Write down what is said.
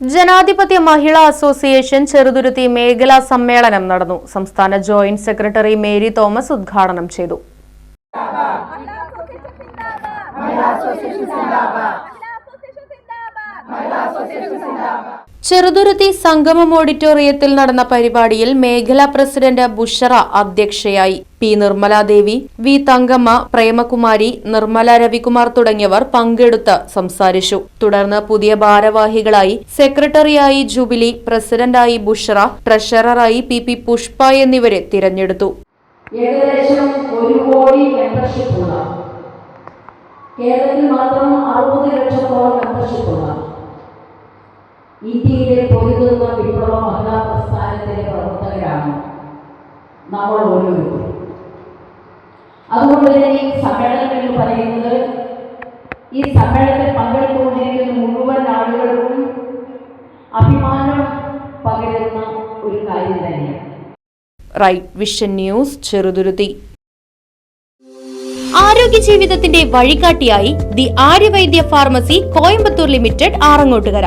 ജനാധിപത്യ മഹിളാ അസോസിയേഷൻ ചെറുതുരുത്തി മേഖലാ സമ്മേളനം നടന്നു. സംസ്ഥാന ജോയിന്റ് സെക്രട്ടറി മേരി തോമസ് ഉദ്ഘാടനം ചെയ്തു. ചെറുതുരുത്തി സംഗമം ഓഡിറ്റോറിയത്തിൽ നടന്ന പരിപാടിയിൽ മേഖലാ പ്രസിഡന്റ് ബുഷറ അധ്യക്ഷയായി. പി. നിർമ്മലാദേവി വി. തങ്കമ്മ പ്രേമകുമാരി നിർമ്മല രവികുമാർ തുടങ്ങിയവർ പങ്കെടുത്ത് സംസാരിച്ചു. തുടർന്ന് പുതിയ ഭാരവാഹികളായി സെക്രട്ടറിയായി ജൂബിലി പ്രസിഡന്റായി ബുഷറ ട്രഷററായി പി. പി. പുഷ്പ എന്നിവരെ തിരഞ്ഞെടുത്തു. ഏകദേശം ഒരു കോടി മെമ്പർഷിപ്പ് കേരളത്തിൽ മാത്രം അറുപത് ലക്ഷത്തോളം മെമ്പർഷിപ്പുള്ള ഇന്ത്യയിലെ പൊരുതുന്ന വിപ്ലവ മഹിളാ പ്രസ്ഥാനത്തിലെ പ്രവർത്തകരാണ് നമ്മൾ ഓരോരുത്തരും. അതുകൊണ്ട് തന്നെ ഈ സമ്മേളനം എന്ന് പറയുന്നത് ഈ സമ്മേളനത്തിൽ പങ്കെടുത്തുകൊണ്ടിരിക്കുന്ന മുഴുവൻ ആളുകൾക്കും അഭിമാനം പകരുന്ന ഒരു കാര്യം തന്നെയാണ്. Right Vision News Cheruthuruthy. ആരോഗ്യ ജീവിതത്തിന്റെ വഴികാട്ടിയായി the Arya Vaidya pharmacy Coimbatore limited Arangottukara.